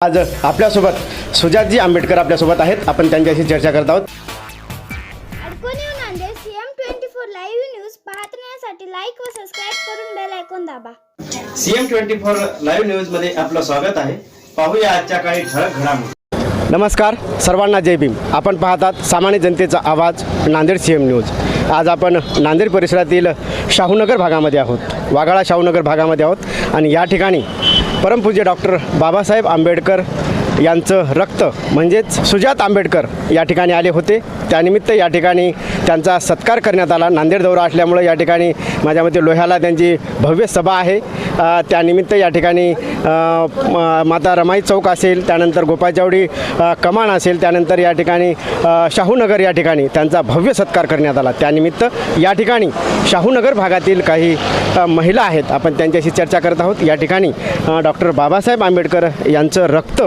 आज आपल्यासोबत सुजातजी आंबेडकर आपल्यासोबत आहेत. आपण त्यांच्याशी चर्चा करत आहोत. अडकून येऊन Nanded CM twenty four live news पाहण्यासाठी लाईक व सबस्क्राईब करून बेल ऐकून दाबा. सीएम ट्वेंटी फोर लाईव्ह न्यूजमध्ये आपलं स्वागत आहे. पाहूया आजच्या काही ठळक घडामोडी. नमस्कार सर्वांना जय भीम. आपण पाहतात सामान्य जनतेचा आवाज नांदेड सी एम न्यूज. आज आपण नांदेड परिसरातील शाहूनगर भागामध्ये आहोत. वाघाळा शाहूनगर भागामध्ये आहोत. आणि या ठिकाणी परमपूज्य डॉक्टर बाबासाहेब आंबेडकर यांचं रक्त म्हणजेच सुजात आंबेडकर या ठिकाणी आले होते. त्यानिमित्त या ठिकाणी त्यांचा सत्कार करण्यात आला. नांदेड दौरा असल्यामुळं या ठिकाणी माझ्या मते लोह्याला त्यांची भव्य सभा आहे. त्यानिमित्त या ठिकाणी माता रमाई चौक असेल त्यानंतर गोपाळचावडी कमान असेल त्यानंतर या ठिकाणी शाहूनगर या ठिकाणी त्यांचा भव्य सत्कार करण्यात आला. त्यानिमित्त या ठिकाणी शाहूनगर भागातील काही महिला आहेत. आपण त्यांच्याशी चर्चा करत आहोत. या ठिकाणी डॉक्टर बाबासाहेब आंबेडकर यांचं रक्त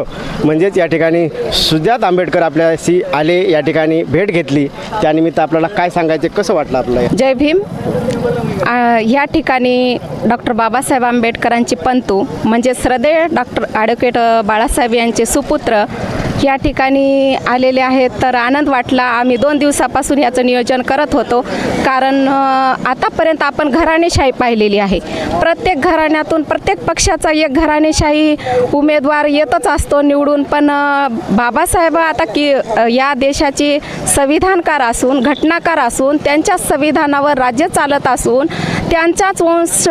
म्हणजेच या ठिकाणी सुजात आंबेडकर आपल्याशी आले या ठिकाणी भेट घेतली. त्यानिमित्त आपल्याला काय सांगायचे? कसं वाटलं आपलं जय भीम. या ठिकाणी डॉक्टर बाबासाहेब आंबेडकरांची पंतू म्हणजे श्रद्धेय डॉक्टर ॲडव्होकेट बाळासाहेब यांचे सुपुत्र या ठिकाणी आलेले आहेत. तर आनंद वाटला आम्ही दोन दिवसापासून याचं नियोजन करत होतो. कारण आतापर्यंत आपण घराणेशाही पाहिलेली आहे. प्रत्येक घराण्यातून प्रत्येक पक्षाचा एक घराणेशाही उमेदवार येतच असतो निवडून. पण बाबासाहेब आता की या देशाची संविधानकार असून घटनाकार असून त्यांच्या संविधानावर राज्य चालत असून त्यांचाच वंश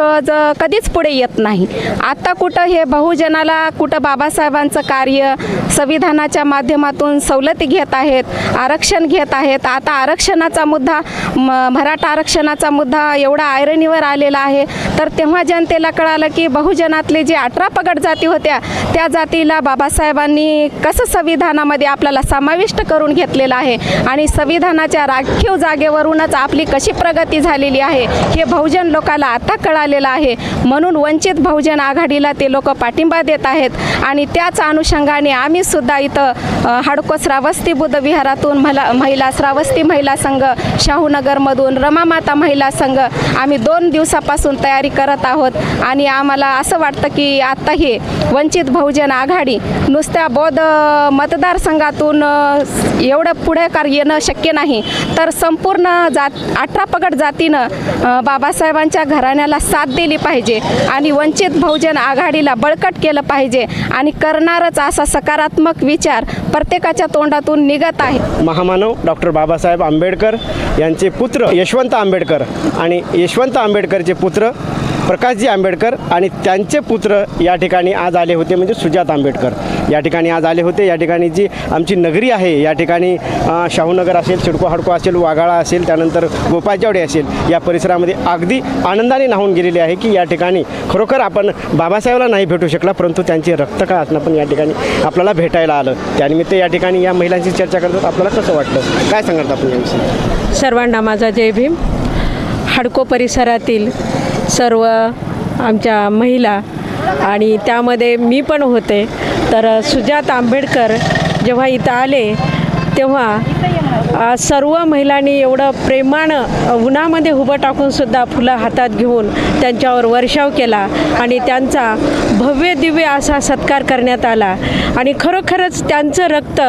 कधीच पुढे येत नाही. आता कुठं हे बहुजनाला कुठं बाबासाहेबांचं कार्य संविधानाच्या माध्यमातून सवलती घेत आहेत आरक्षण घेत आहेत आता आरक्षणाचा मुद्दा म मराठा आरक्षणाचा मुद्दा एवढा आयरणीवर आलेला आहे तर तेव्हा जनतेला कळालं की बहुजनातले जे अठरा पगड जाती होत्या त्या जातीला बाबासाहेबांनी कसं संविधानामध्ये आपल्याला समाविष्ट करून घेतलेलं आहे? आणि संविधानाच्या राखीव जागेवरूनच आपली कशी प्रगती झालेली आहे? हे बहुजन लोकाला आता कळालेलं आहे. म्हणून वंचित बहुजन आघाडीला ते लोक पाठिंबा देत आहेत. आणि त्याच अनुषंगाने आम्ही सुद्धा इथं हाडको श्रावस्ती बुद्ध विहारातून मला महिला श्रावस्ती महिला संघ शाहूनगरमधून रमामाता महिला संघ आम्ही दोन दिवसापासून तयारी करत आहोत. आणि आम्हाला असं वाटतं की आत्ता हे वंचित बहुजन आघाडी नुसत्या बौद्ध मतदारसंघातून एवढं पुढेकार येणं शक्य नाही. तर संपूर्ण जात अठरा पगड जातीनं बाबासाहेबांच्या घराण्याला साथ दिली पाहिजे आणि वंचित बहुजन आघाडीला बळकट केलं पाहिजे आणि करणारच असा सकारात्मक विचार प्रत्येकाच्या तोंडातून निघत आहे. महामानव डॉक्टर बाबासाहेब आंबेडकर यांचे पुत्र यशवंत आंबेडकर आणि यशवंत आंबेडकरचे पुत्र प्रकाशजी आंबेडकर आणि त्यांचे पुत्र या ठिकाणी आज आले होते म्हणजे सुजात आंबेडकर. या ठिकाणी आज आले होते या ठिकाणी जी आमची नगरी आहे या ठिकाणी शाहूनगर असेल सिडको हाडको असेल वाघाळा असेल त्यानंतर गोपाळजावडे असेल या परिसरामध्ये अगदी आनंदाने नाहून गेलेली आहे की या ठिकाणी खरोखर आपण बाबासाहेबला नाही भेटू शकला परंतु त्यांचे रक्तकाळ असणं पण या ठिकाणी आपल्याला भेटायला आलं. त्यानिमित्त या ठिकाणी या महिलांची चर्चा करतात आपल्याला कसं वाटतं काय सांगत आपण याविषयी? सर्वांना माझा जय भीम. हडको परिसरातील सर्व आमच्या महिला आणि त्यामध्ये मी पण होते. तर सुजात आंबेडकर जेव्हा इथं आले तेव्हा सर्व महिलांनी एवढं प्रेमानं उन्हामध्ये उभं टाकूनसुद्धा फुलं हातात घेऊन त्यांच्यावर वर्षाव केला आणि त्यांचा भव्य दिव्य असा सत्कार करण्यात आला. आणि खरोखरच त्यांचं रक्त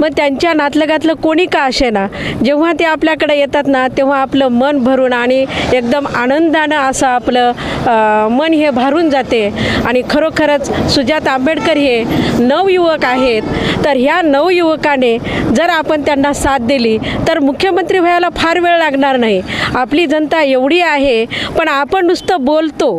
मग त्यांच्या नातलगातलं कोणी का असेना? जेव्हा ते आपल्याकडे येतात ना तेव्हा आपलं मन भरून आणि एकदम आनंदानं असं आपलं मन हे भरून जाते. आणि खरोखरच सुजात आंबेडकर हे नवयुवक आहेत. तर ह्या नवयुवकाने जर आपण त्यांना साथ दिली तर मुख्यमंत्री व्हायला फार वेळ लागणार नाही. आपली जनता एवढी आहे पण आपण नुसतं बोलतो.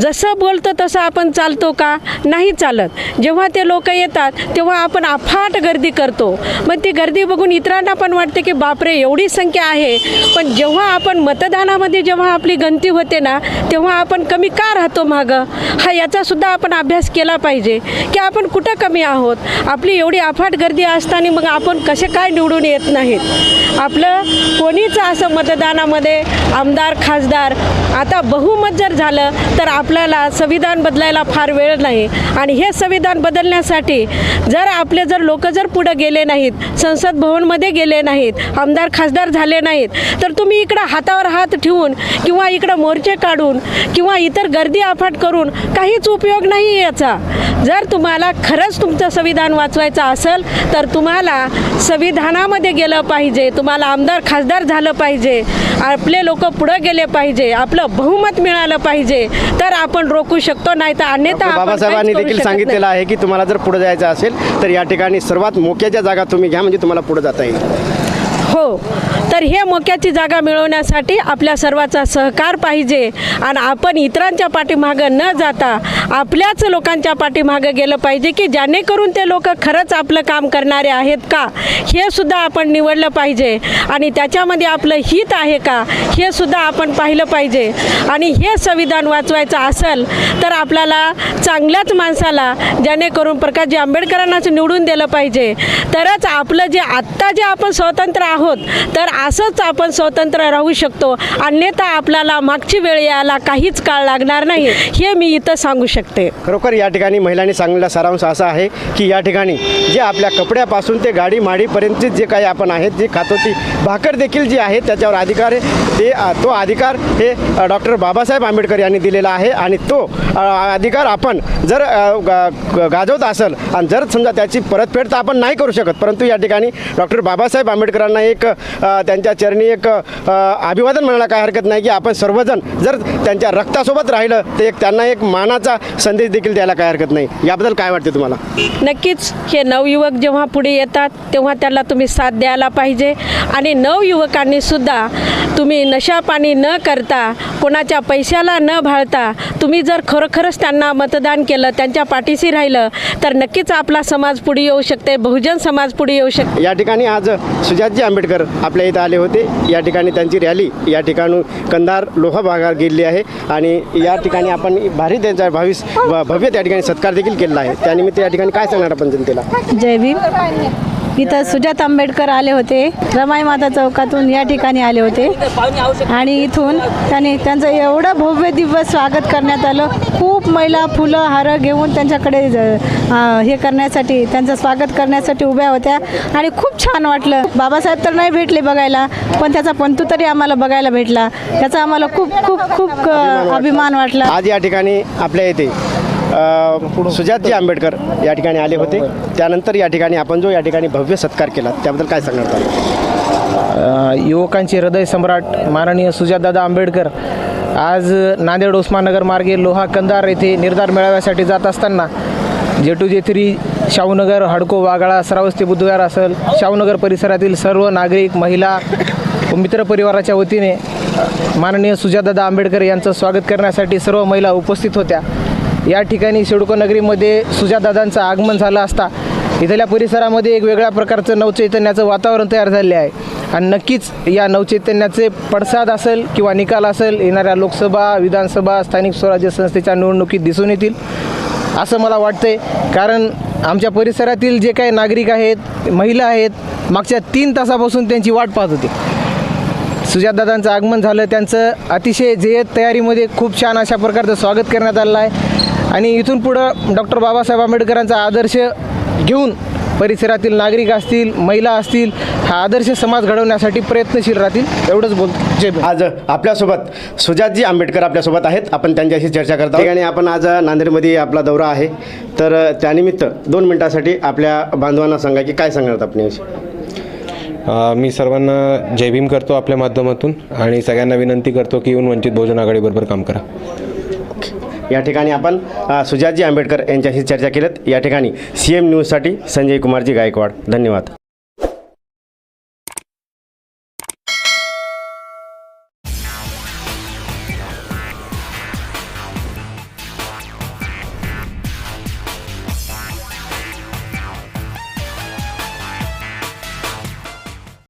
जसं बोलतो तसं आपण चालतो का? नाही चालत. जेव्हा ते लोक येतात तेव्हा आपण अफाट गर्दी करतो. मग ती गर्दी बघून इतरांना पण वाटते की बापरे एवढी संख्या आहे. पण जेव्हा आपण मतदानामध्ये जेव्हा आपली गणती होते ना तेव्हा आपण कमी का राहतो मागं? हा याचासुद्धा आपण अभ्यास केला पाहिजे की आपण कुठं कमी आहोत? आपली एवढी अफाट गर्दी असताना मग आपण कसे काय निवडून येत नाहीत. आपलं कोणीच असं मतदानामध्ये आमदार खासदार आता बहुमत जर झालं तर आपल्याला संविधान बदलायला फार वेळ नाही. आणि हे संविधान बदलण्यासाठी जर आपले जर लोक जर पुढं गेले नाहीत संसद भवनमध्ये गेले नाहीत आमदार खासदार झाले नाहीत तर तुम्ही इकडं हातावर हात ठेवून किंवा इकडं मोर्चे काढून किंवा इतर गर्दी अफाट करून काहीच उपयोग नाही याचा. जर तुम्हाला खरंच तुमचं संविधान वाचवायचं असेल तर तुम्हाला स संविधानामध्ये गेलं पाहिजे तुम्हाला आमदार खासदार झालं पाहिजे आपले लोक पुढं गेले पाहिजे आपलं बहुमत मिळालं पाहिजे तर आपण रोखू शकतो नाही तर अन्यथा बाबासाहेबांनी देखील. सांगितलेलं आहे की तुम्हाला जर पुढे जायचं असेल तर या ठिकाणी सर्वात मोक्याच्या जागा तुम्ही घ्या म्हणजे तुम्हाला पुढे जाता येईल हो. तर हे मोक्याची जागा मिळवण्यासाठी आपल्या सर्वाचा सहकार पाहिजे. आणि आपण इतरांच्या पाठीमागं न जाता आपल्याच लोकांच्या पाठीमागं गेलं पाहिजे की जेणेकरून ते लोक खरंच आपलं काम करणारे आहेत का? हे सुद्धा आपण निवडलं पाहिजे. आणि त्याच्यामध्ये आपलं हित आहे का? हे सुद्धा आपण पाहिलं पाहिजे. आणि हे संविधान वाचवायचं असेल तर आपल्याला चांगल्याच माणसाला जेणेकरून प्रकाशजी आंबेडकरांनाच निवडून दिलं पाहिजे. तरच आपलं जे आत्ता जे आपण स्वतंत्र आहोत तर असंच आपण स्वतंत्र राहू शकतो. अन्यथा आपल्याला मागची वेळ यायला काहीच काळ लागणार नाही. हे मी इथं सांगू शकते. खरोखर या ठिकाणी महिलांनी सांगलेला सारांश असा आहे की या ठिकाणी जे आपल्या कपड्यापासून ते गाडी माडीपर्यंत जे काही आपण आहेत जे खातो ती भाकर देखील जी आहे त्याच्यावर अधिकार आहे. ते तो अधिकार हे डॉक्टर बाबासाहेब आंबेडकर यांनी दिलेला आहे आणि तो अधिकार आपण जर गा- गाजवत असेल आणि जर समजा त्याची परतफेड तर आपण नाही करू शकत. परंतु या ठिकाणी डॉक्टर बाबासाहेब आंबेडकरांना एक अ, त्यांच्या चरणी एक अभिवादन म्हणायला काय हरकत नाही की आपण सर्वजण जर त्यांच्या रक्तासोबत राहिलं तर एक त्यांना एक मानाचा संदेश देखील द्यायला काय हरकत नाही. याबद्दल काय वाटते तुम्हाला? नक्कीच हे नवयुवक जेव्हा पुढे येतात तेव्हा त्याला तुम्ही साथ द्यायला पाहिजे. आणि नवयुवकांनी सुद्धा तुम्ही नशापाणी न करता कोणाच्या पैशाला न भाळता तुम्ही जर खरोखरच त्यांना मतदान केलं त्यांच्या पाठीशी राहिलं तर नक्कीच आपला समाज पुढे येऊ शकते बहुजन समाज पुढे येऊ शकते. या ठिकाणी आज सुजातजी आंबेडकर आपल्या इथं आले होते. या ठिकाणी त्यांची रॅली या ठिकाणून कंधार लोहा भागात गेलेली आहे आणि या ठिकाणी आपण भारी त्यांचा भावीस भव्य त्या ठिकाणी सत्कार देखील केलेला आहे. त्यानिमित्त या ठिकाणी काय सांगणार आपण जनतेला? जय भीम. इथं सुजात आंबेडकर आले होते रमाई माता चौकातून या ठिकाणी आले होते. आणि इथून त्यांनी त्यांचं एवढं भव्य दिव्य स्वागत करण्यात आलं. खूप महिला फुलं हारं घेऊन त्यांच्याकडे हे करण्यासाठी त्यांचं स्वागत करण्यासाठी उभ्या होत्या. आणि खूप छान वाटलं. बाबासाहेब तर नाही भेटले बघायला पण त्याचा पंतू तरी आम्हाला बघायला भेटला. त्याचा आम्हाला खूप खूप खूप अभिमान वाटला. आज या ठिकाणी आपल्या येथे अ, सुजातजी आंबेडकर या ठिकाणी आले होते त्यानंतर या ठिकाणी आपण जो या ठिकाणी भव्य सत्कार केला त्याबद्दल काय सांगणार तुम्ही? युवकांचे हृदय सम्राट माननीय सुजातदादा आंबेडकर आज नांदेड उस्मानगर मार्गे लोहा कंदार येथे निर्धार मेळाव्यासाठी जात असताना जे टू जे थ्री शाहूनगर हडको वागाळा सरावस्ती बुधवार असेल शाहूनगर परिसरातील सर्व नागरिक महिला मित्र परिवाराच्या वतीने माननीय सुजातदादा आंबेडकर यांचं स्वागत करण्यासाठी सर्व महिला उपस्थित होत्या या ठिकाणी सिडको नगरीमध्ये सुजातदादांचं आगमन झालं असता इथल्या परिसरामध्ये एक वेगळ्या प्रकारचं नवचैतन्याचं वातावरण तयार झाले आहे. आणि नक्कीच या नवचैतन्याचे पडसाद असेल किंवा निकाल असेल येणाऱ्या लोकसभा विधानसभा स्थानिक स्वराज्य संस्थेच्या निवडणुकीत दिसून येतील असं मला वाटतंय. कारण आमच्या परिसरातील जे काही नागरिक आहेत महिला आहेत मागच्या तीन तासापासून त्यांची वाट पाहत होती. सुजातदादांचं आगमन झालं त्यांचं अतिशय जय्यत तयारीमध्ये खूप छान अशा प्रकारचं स्वागत करण्यात आलेलं आहे. आणि इथून पुढं डॉक्टर बाबासाहेब आंबेडकरांचा आदर्श घेऊन परिसरातील नागरिक असतील महिला असतील हा आदर्श समाज घडवण्यासाठी प्रयत्नशील राहतील एवढंच बोलतो. जय भीम. आज आपल्यासोबत सुजातजी आंबेडकर आपल्यासोबत आहेत. आपण त्यांच्याशी चर्चा करतो ठिकाणी आपण आज नांदेडमध्ये आपला दौरा आहे. तर त्यानिमित्त दोन मिनिटासाठी आपल्या बांधवांना सांगा की काय सांगणार आपण याविषयी अ, मी सर्वांना जय भीम करतो आपल्या माध्यमातून आणि सगळ्यांना विनंती करतो की येऊन वंचित बहुजन आघाडीबरोबर काम करा. या ठिकाणी आपण सुजातजी आंबेडकर यांच्याशी चर्चा केल्यात या ठिकाणी सी एम न्यूजसाठी संजय कुमारजी गायकवाड. धन्यवाद.